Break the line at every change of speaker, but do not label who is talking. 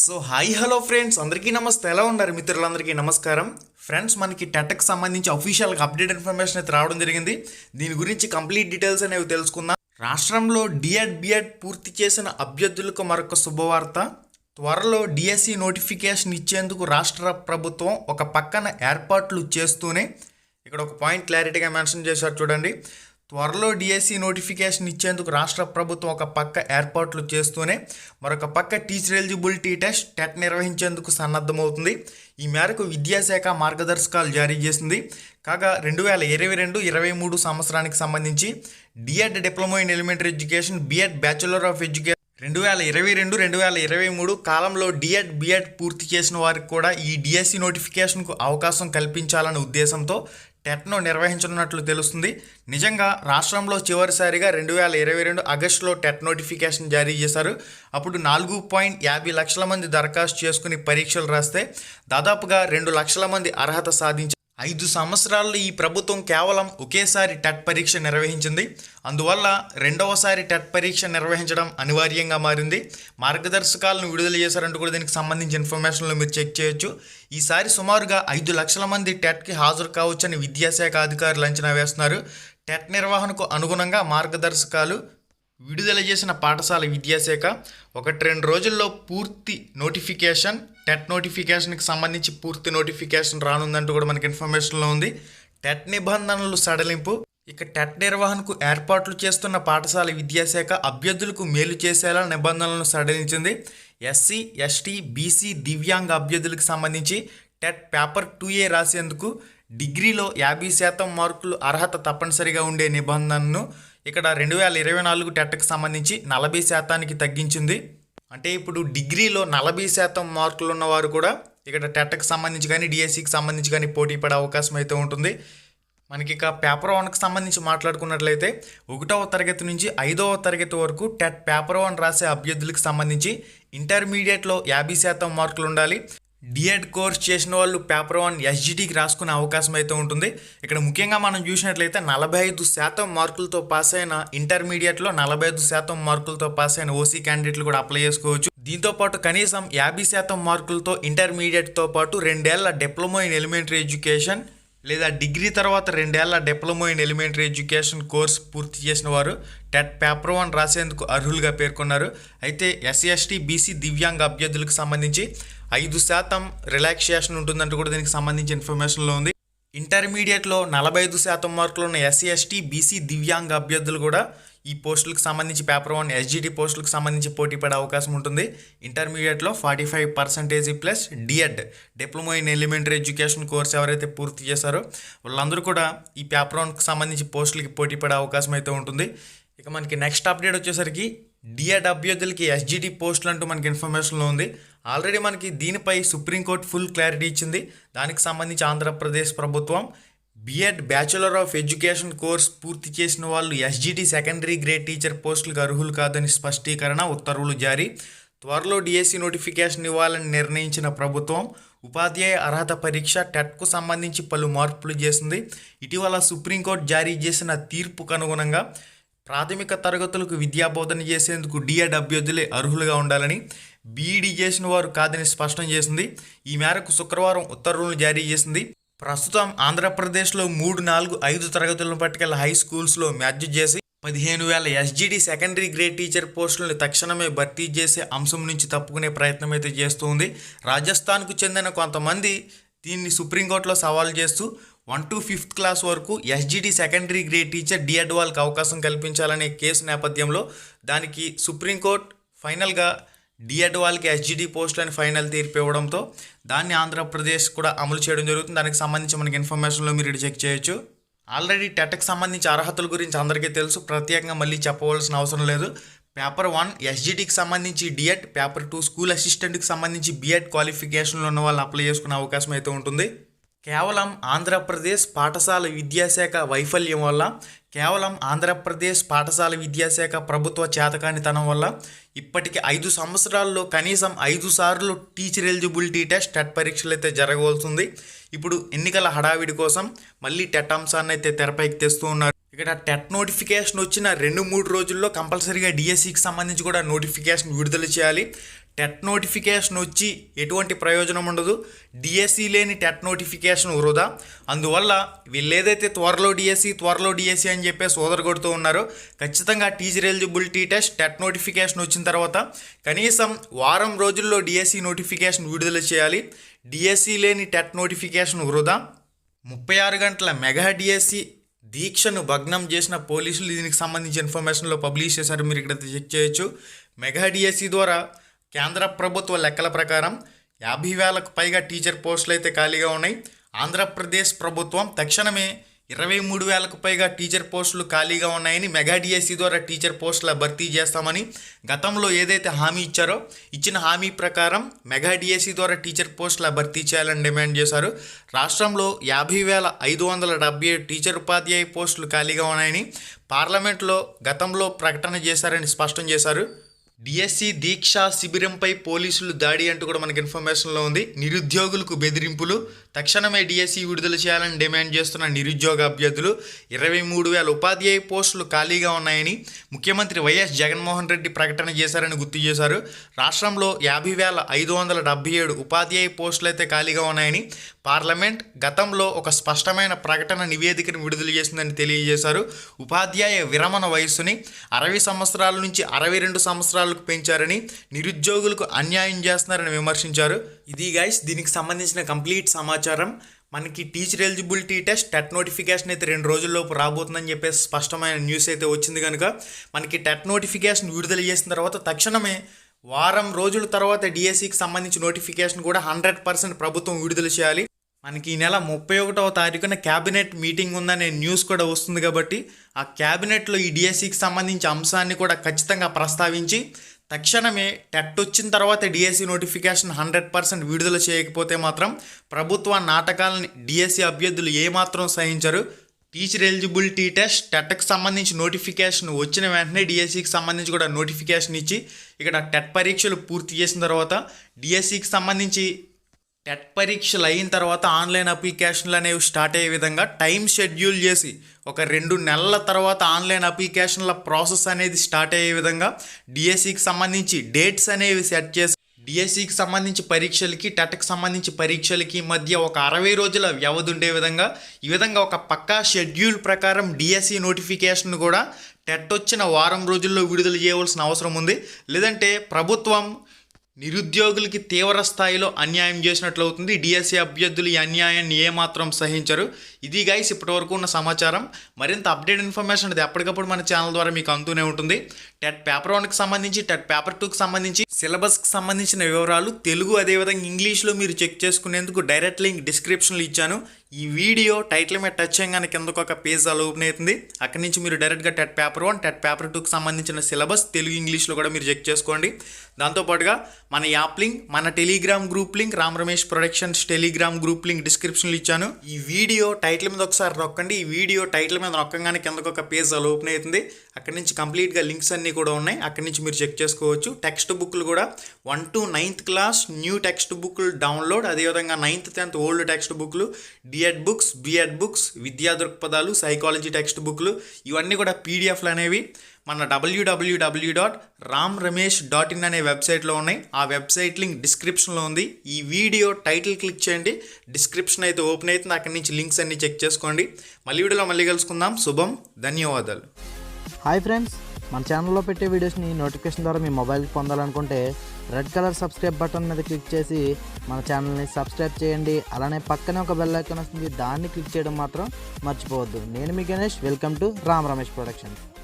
So hi hello friends. అందరికీ నమస్తే. ఎలా ఉన్నారు మిత్రులందరికీ? నమస్కారం. ఫ్రెండ్స్ మనకి టెట్కి సంబంధించి అఫీషియల్గా అప్డేట్ ఇన్ఫర్మేషన్ అయితే రావడం జరిగింది. దీని గురించి కంప్లీట్ డీటెయిల్స్ అనేవి తెలుసుకుందాం. రాష్ట్రంలో డిఎడ్ బిఎడ్ పూర్తి చేసిన అభ్యర్థులకు మరొక శుభవార్త. త్వరలో డిఎస్సి నోటిఫికేషన్ ఇచ్చేందుకు రాష్ట్ర ప్రభుత్వం ఒక పక్కన ఏర్పాట్లు చేస్తూనే ఇక్కడ ఒక పాయింట్ క్లారిటీగా మెన్షన్ చేశారు చూడండి. త్వరలో డిఎస్సి నోటిఫికేషన్ ఇచ్చేందుకు రాష్ట్ర ప్రభుత్వం ఒక పక్క ఏర్పాట్లు చేస్తూనే మరొక పక్క టీచర్ ఎలిజిబిలిటీ టెస్ట్ టెట్ నిర్వహించేందుకు సన్నద్ధమవుతుంది. ఈ మేరకు విద్యాశాఖ మార్గదర్శకాలు జారీ చేసింది. కాగా రెండు వేల ఇరవై రెండు ఇరవై మూడు సంవత్సరానికి సంబంధించి D Ed diploma in elementary education B Ed bachelor of education రెండు వేల ఇరవై రెండు రెండు వేల ఇరవై మూడు కాలంలో డిఎడ్ బిఎడ్ పూర్తి చేసిన వారికి కూడా ఈ డిఎస్సి నోటిఫికేషన్కు అవకాశం కల్పించాలనే ఉద్దేశంతో టెట్ను నిర్వహించనున్నట్లు తెలుస్తుంది. నిజంగా రాష్ట్రంలో చివరిసారిగా రెండు వేల ఇరవై రెండు ఆగస్టులో టెట్ నోటిఫికేషన్ జారీ చేశారు. అప్పుడు నాలుగు పాయింట్ యాభై లక్షల మంది దరఖాస్తు చేసుకుని పరీక్షలు రాస్తే దాదాపుగా రెండు లక్షల మంది అర్హత సాధించారు. ఐదు సంవత్సరాల్లో ఈ ప్రభుత్వం కేవలం ఒకేసారి టెట్ పరీక్ష నిర్వహించింది. అందువల్ల రెండవసారి టెట్ పరీక్ష నిర్వహించడం అనివార్యంగా మారింది. మార్గదర్శకాలను విడుదల చేశారంటూ కూడా దీనికి సంబంధించిన ఇన్ఫర్మేషన్లో మీరు చెక్ చేయొచ్చు. ఈసారి సుమారుగా ఐదు లక్షల మంది టెట్కి హాజరు కావచ్చని విద్యాశాఖ అధికారులు అంచనా వేస్తున్నారు. టెట్ నిర్వహణకు అనుగుణంగా మార్గదర్శకాలు విడుదల చేసిన పాఠశాల విద్యాశాఖ ఒకటి రెండు రోజుల్లో పూర్తి నోటిఫికేషన్ టెట్ నోటిఫికేషన్కి సంబంధించి పూర్తి నోటిఫికేషన్ రానుందంటూ కూడా మనకి ఇన్ఫర్మేషన్లో ఉంది. టెట్ నిబంధనలు సడలింపు ఇక టెట్ నిర్వహణకు ఏర్పాట్లు చేస్తున్న పాఠశాల విద్యాశాఖ అభ్యర్థులకు మేలు చేసేలా నిబంధనలను సడలించింది. ఎస్సీ ఎస్టీ బీసీ దివ్యాంగ అభ్యర్థులకు సంబంధించి టెట్ పేపర్ టూ ఏ రాసేందుకు డిగ్రీలో యాభై శాతం మార్కులు అర్హత తప్పనిసరిగా ఉండే నిబంధనను ఇక్కడ రెండు వేల ఇరవై నాలుగు టెట్కి సంబంధించి నలభై శాతానికి తగ్గించింది. అంటే ఇప్పుడు డిగ్రీలో నలభై శాతం మార్కులు ఉన్నవారు కూడా ఇక్కడ టెట్కి సంబంధించి కానీ డిఎస్సికి సంబంధించి కానీ పోటీ పడే అవకాశం అయితే ఉంటుంది. మనకి ఇక పేపర్ వన్కి సంబంధించి మాట్లాడుకున్నట్లయితే ఒకటవ తరగతి నుంచి ఐదవ తరగతి వరకు టెట్ పేపర్ వన్ రాసే అభ్యర్థులకు సంబంధించి ఇంటర్మీడియట్లో యాభై శాతం మార్కులు ఉండాలి. డిఎడ్ కోర్స్ చేసిన వాళ్ళు పేపర్ వన్ ఎస్జిటికి రాసుకునే అవకాశం అయితే ఉంటుంది. ఇక్కడ ముఖ్యంగా మనం చూసినట్లయితే నలభై ఐదు శాతం మార్కులతో పాస్ అయిన ఇంటర్మీడియట్లో నలభై ఐదు శాతం మార్కులతో పాస్ అయిన ఓసీ క్యాండిడేట్లు కూడా అప్లై చేసుకోవచ్చు. దీంతో పాటు కనీసం యాభై శాతం మార్కులతో ఇంటర్మీడియట్తో పాటు రెండేళ్ళ డిప్లొమా ఇన్ ఎలిమెంటరీ ఎడ్యుకేషన్ లేదా డిగ్రీ తర్వాత రెండేళ్ళ diploma in elementary education course పూర్తి చేసిన వారు టెట్ పేపర్ వన్ రాసేందుకు అర్హులుగా పేర్కొన్నారు. అయితే ఎస్సీ ఎస్టీ బీసీ దివ్యాంగ అభ్యర్థులకు సంబంధించి ఐదు శాతం రిలాక్సేషన్ ఉంటుందంటూ కూడా దీనికి సంబంధించి ఇన్ఫర్మేషన్లో ఉంది. ఇంటర్మీడియట్లో నలభై ఐదు శాతం మార్కులు ఉన్న ఎస్సీ ఎస్టీ బీసీ దివ్యాంగ అభ్యర్థులు కూడా ఈ పోస్టులకు సంబంధించి పేపర్ వన్ ఎస్జిటి పోస్టులకు సంబంధించి పోటీ పడే అవకాశం ఉంటుంది. ఇంటర్మీడియట్లో forty five percentage plus D Ed diploma in elementary education course ఎవరైతే పూర్తి చేశారో వాళ్ళందరూ కూడా ఈ పేపర్ వన్కి సంబంధించి పోస్టులకి పోటీ పడే అవకాశం అయితే ఉంటుంది. ఇక మనకి నెక్స్ట్ అప్డేట్ వచ్చేసరికి డిఎడ్ అభ్యర్థులకి ఎస్జిటి పోస్టులు అంటూ మనకి ఇన్ఫర్మేషన్లో ఉంది. ఆల్రెడీ మనకి దీనిపై సుప్రీంకోర్టు ఫుల్ క్లారిటీ ఇచ్చింది. దానికి సంబంధించి ఆంధ్రప్రదేశ్ ప్రభుత్వం BEd bachelor of education course పూర్తి చేసిన వాళ్ళు ఎస్జిటి సెకండరీ గ్రేడ్ టీచర్ పోస్టులకు అర్హులు కాదని స్పష్టీకరణ ఉత్తర్వులు జారీ. త్వరలో డిఎస్సి నోటిఫికేషన్ ఇవ్వాలని నిర్ణయించిన ప్రభుత్వం ఉపాధ్యాయ అర్హత పరీక్ష టెట్కు సంబంధించి పలు మార్పులు చేసింది. ఇటీవల సుప్రీంకోర్టు జారీ చేసిన తీర్పుకు అనుగుణంగా ప్రాథమిక తరగతులకు విద్యాబోధన చేసేందుకు డిఎడ్ అభ్యర్థులే అర్హులుగా ఉండాలని బీఈడీ చేసిన వారు కాదని స్పష్టం చేసింది. ఈ మేరకు శుక్రవారం ఉత్తర్వులను జారీ చేసింది. ప్రస్తుతం ఆంధ్రప్రదేశ్లో మూడు నాలుగు ఐదు తరగతులను పట్టుకెళ్ళ హై స్కూల్స్లో మ్యాచ్ చేసి పదిహేను వేల ఎస్జిడి సెకండరీ గ్రేడ్ టీచర్ పోస్టులను తక్షణమే భర్తీ చేసే అంశం నుంచి తప్పుకునే ప్రయత్నం అయితే చేస్తుంది రాజస్థాన్కు చెందిన కొంతమంది దీన్ని సుప్రీంకోర్టులో సవాల్ చేస్తూ వన్ టు ఫిఫ్త్ క్లాస్ వరకు SGT secondary grade teacher D Ed వాళ్ళకి అవకాశం కల్పించాలనే కేసు నేపథ్యంలో దానికి సుప్రీంకోర్టు ఫైనల్గా డిఎడ్ వాళ్ళకి ఎస్జిడి పోస్టులని ఫైనల్ తీర్పు ఇవ్వడంతో దాన్ని ఆంధ్రప్రదేశ్ కూడా అమలు చేయడం జరుగుతుంది. దానికి సంబంధించి మనకి ఇన్ఫర్మేషన్లో మీరు చెక్ చేయొచ్చు. ఆల్రెడీ టెట్కి సంబంధించి అర్హతల గురించి అందరికీ తెలుసు. ప్రత్యేకంగా మళ్ళీ చెప్పవలసిన అవసరం లేదు. పేపర్ వన్ ఎస్జిటికి సంబంధించి డిఎడ్ పేపర్ టూ స్కూల్ అసిస్టెంట్కి సంబంధించి బిఎడ్ క్వాలిఫికేషన్లో ఉన్న వాళ్ళు అప్లై చేసుకునే అవకాశం అయితే ఉంటుంది. కేవలం ఆంధ్రప్రదేశ్ పాఠశాల విద్యాశాఖ వైఫల్యం వల్ల కేవలం ఆంధ్రప్రదేశ్ పాఠశాల విద్యాశాఖ ప్రభుత్వ చేతకానితనం వల్ల ఇప్పటికి ఐదు సంవత్సరాల్లో కనీసం ఐదు సార్లు టీచర్ ఎలిజిబిలిటీ టెస్ట్ టెట్ పరీక్షలు అయితే జరగవలసింది. ఇప్పుడు ఎన్నికల హడావిడి కోసం మళ్ళీ టెట్ అంశాన్ని అయితే తెరపైకి తెస్తూ ఉన్నారు. ఇక్కడ టెట్ నోటిఫికేషన్ వచ్చిన రెండు మూడు రోజుల్లో కంపల్సరీగా డిఎస్సికి సంబంధించి కూడా నోటిఫికేషన్ విడుదల చేయాలి. టెట్ నోటిఫికేషన్ వచ్చి ఎటువంటి ప్రయోజనం ఉండదు. డిఎస్సి లేని టెట్ నోటిఫికేషన్ వృధా. అందువల్ల వీళ్ళు ఏదైతే త్వరలో డిఎస్సి త్వరలో డిఎస్సి అని చెప్పి సోదరు కొడుతూ ఉన్నారో ఖచ్చితంగా teacher eligibility test TET notification వచ్చిన తర్వాత కనీసం వారం రోజుల్లో డిఎస్సి నోటిఫికేషన్ విడుదల చేయాలి. డిఎస్సి లేని టెట్ నోటిఫికేషన్ వృధా. ముప్పై ఆరు గంటల మెగా డిఎస్సి దీక్షను భగ్నం చేసిన పోలీసులు దీనికి సంబంధించిన ఇన్ఫర్మేషన్లో పబ్లిష్ చేశారు. మీరు ఇక్కడ చెక్ చేయొచ్చు. మెగా డిఎస్సి ద్వారా కేంద్ర ప్రభుత్వ లెక్కల ప్రకారం యాభై వేలకు పైగా టీచర్ పోస్టులు అయితే ఖాళీగా ఉన్నాయి. ఆంధ్రప్రదేశ్ ప్రభుత్వం తక్షణమే ఇరవై మూడు వేలకు పైగా టీచర్ పోస్టులు ఖాళీగా ఉన్నాయని మెగా డిఎస్సి ద్వారా టీచర్ పోస్టుల భర్తీ చేస్తామని గతంలో ఏదైతే హామీ ఇచ్చారో ఇచ్చిన హామీ ప్రకారం మెగా డిఎస్సి ద్వారా టీచర్ పోస్టుల భర్తీ చేయాలని డిమాండ్ చేశారు. రాష్ట్రంలో యాభై వేల ఐదు వందల డెబ్బై ఏడు టీచర్ ఉపాధ్యాయ పోస్టులు ఖాళీగా ఉన్నాయని పార్లమెంట్లో గతంలో ప్రకటన చేశారని స్పష్టం చేశారు. డిఎస్సి దీక్షా శిబిరంపై పోలీసులు దాడి అంటూ కూడా మనకి ఇన్ఫర్మేషన్లో ఉంది. నిరుద్యోగులకు బెదిరింపులు. తక్షణమే డిఎస్సి విడుదల చేయాలని డిమాండ్ చేస్తున్న నిరుద్యోగ అభ్యర్థులు ఇరవై మూడు వేల ఉపాధ్యాయ పోస్టులు ఖాళీగా ఉన్నాయని ముఖ్యమంత్రి వైఎస్ జగన్మోహన్ రెడ్డి ప్రకటన చేశారని గుర్తు చేశారు. రాష్ట్రంలో యాభై వేల ఐదు వందల డెబ్బై ఏడు ఉపాధ్యాయ పోస్టులు అయితే ఖాళీగా ఉన్నాయని పార్లమెంట్ గతంలో ఒక స్పష్టమైన ప్రకటన నివేదికను విడుదల చేసిందని తెలియజేశారు. ఉపాధ్యాయ విరమణ వయస్సుని అరవై సంవత్సరాల నుంచి అరవై రెండు సంవత్సరాలకు పెంచారని నిరుద్యోగులకు అన్యాయం చేస్తున్నారని విమర్శించారు. ఇది గైస్ దీనికి సంబంధించిన కంప్లీట్ సమాచారం. మనకి teacher eligibility test TET notification అయితే రెండు రోజుల్లోపు రాబోతుందని చెప్పేసి స్పష్టమైన న్యూస్ అయితే వచ్చింది కనుక మనకి టెట్ నోటిఫికేషన్ విడుదల చేసిన తర్వాత తక్షణమే వారం రోజుల తర్వాత డిఎస్సికి సంబంధించి నోటిఫికేషన్ కూడా హండ్రెడ్ పర్సెంట్ ప్రభుత్వం విడుదల చేయాలి. మనకి ఈ నెల ముప్పై ఒకటవ తారీఖున క్యాబినెట్ మీటింగ్ ఉందనే న్యూస్ కూడా వస్తుంది కాబట్టి ఆ క్యాబినెట్లో ఈ డిఎస్సికి సంబంధించి అంశాన్ని కూడా ఖచ్చితంగా ప్రస్తావించి తక్షణమే టెట్ వచ్చిన తర్వాత డిఎస్సి నోటిఫికేషన్ హండ్రెడ్ పర్సెంట్ విడుదల చేయకపోతే మాత్రం ప్రభుత్వ నాటకాలని డిఎస్సి అభ్యర్థులు ఏమాత్రం సహించరు. టీచర్ ఎలిజిబిలిటీ టెస్ట్ టెట్కి సంబంధించి నోటిఫికేషన్ వచ్చిన వెంటనే డిఎస్సికి సంబంధించి కూడా నోటిఫికేషన్ ఇచ్చి ఇక్కడ టెట్ పరీక్షలు పూర్తి చేసిన తర్వాత డిఎస్సికి సంబంధించి టెట్ పరీక్షలు అయిన తర్వాత ఆన్లైన్ అప్లికేషన్లు అనేవి స్టార్ట్ అయ్యే విధంగా టైం షెడ్యూల్ చేసి ఒక రెండు నెలల తర్వాత ఆన్లైన్ అప్లికేషన్ల ప్రాసెస్ అనేది స్టార్ట్ అయ్యే విధంగా డిఎస్సికి సంబంధించి డేట్స్ అనేవి సెట్ చేసి డిఎస్సికి సంబంధించి పరీక్షలకి టెట్కి సంబంధించి పరీక్షలకి మధ్య ఒక అరవై రోజుల వ్యవధి ఉండే విధంగా ఈ విధంగా ఒక పక్కా షెడ్యూల్ ప్రకారం డిఎస్సి నోటిఫికేషన్ కూడా టెట్ వచ్చిన వారం రోజుల్లో విడుదల చేయవలసిన అవసరం ఉంది. లేదంటే ప్రభుత్వం నిరుద్యోగులకి తీవ్ర స్థాయిలో అన్యాయం చేసినట్లు అవుతుంది డిఎస్సి అభ్యర్థులు ఈ అన్యాయాన్ని ఏమాత్రం సహించరు. ఇది గైస్ ఇప్పటివరకు ఉన్న సమాచారం. మరింత అప్డేట్ ఇన్ఫర్మేషన్ అది ఎప్పటికప్పుడు మన ఛానల్ ద్వారా మీకు అందుతూనే ఉంటుంది. టెట్ పేపర్ వన్కి సంబంధించి టెట్ పేపర్ టూకి సంబంధించి సిలబస్కి సంబంధించిన వివరాలు తెలుగు అదేవిధంగా ఇంగ్లీష్లో మీరు చెక్ చేసుకునేందుకు డైరెక్ట్ లింక్ డిస్క్రిప్షన్లో ఇచ్చాను. ఈ వీడియో టైటిల్ మీద టచ్ చేయగానే కిందకు ఒక పేజ్ అలా ఓపెన్ అవుతుంది. అక్కడి నుంచి మీరు డైరెక్ట్గా TET paper one TET paper టూకి సంబంధించిన సిలబస్ తెలుగు ఇంగ్లీష్లో కూడా మీరు చెక్ చేసుకోండి. దాంతోపాటుగా మన యాప్ లింక్ మన Telegram group link Ram Ramesh productions Telegram group link డిస్క్రిప్షన్లో ఇచ్చాను. ఈ వీడియో టైటిల్ మీద ఒకసారి నొక్కండి. ఈ వీడియో టైటిల్ మీద నొక్కగానే కిందకు ఒక పేజ్ అలా ఓపెన్ అవుతుంది. అక్కడి నుంచి కంప్లీట్గా లింక్స్ అన్నీ కూడా ఉన్నాయి. అక్కడి నుంచి మీరు చెక్ చేసుకోవచ్చు. టెక్స్ట్ బుక్లు కూడా one to ninth class new text బుక్లు డౌన్లోడ్ అదేవిధంగా నైన్త్ టెన్త్ ఓల్డ్ టెక్స్ట్ బుక్లు D Ed books B Ed books విద్యా దృక్పథాలు సైకాలజీ టెక్స్ట్ బుక్లు ఇవన్నీ కూడా పీడిఎఫ్లు అనేవి మన WWW dot Ram Ramesh dot in అనే వెబ్సైట్లో ఉన్నాయి. ఆ వెబ్సైట్ లింక్ డిస్క్రిప్షన్లో ఉంది. ఈ వీడియో టైటిల్ క్లిక్ చేయండి. డిస్క్రిప్షన్ అయితే ఓపెన్ అవుతుంది. అక్కడి నుంచి లింక్స్ అన్ని చెక్ చేసుకోండి. మళ్ళీ వీడియోలో మళ్ళీ కలుసుకుందాం. శుభం ధన్యవాదాలు.
హాయ్ ఫ్రెండ్స్ మన ఛానల్లో పెట్టే వీడియోస్ని నోటిఫికేషన్ ద్వారా మీ మొబైల్కి పొందాలనుకుంటే రెడ్ కలర్ సబ్స్క్రైబ్ బటన్ మీద క్లిక్ చేసి మన ఛానల్ని సబ్స్క్రైబ్ చేయండి. అలానే పక్కనే ఒక బెల్ ఐకాన్ వస్తుంది. దాన్ని క్లిక్ చేయడం మాత్రం మర్చిపోవద్దు. నేను మీ Ganesh. Welcome to Ram Ramesh productions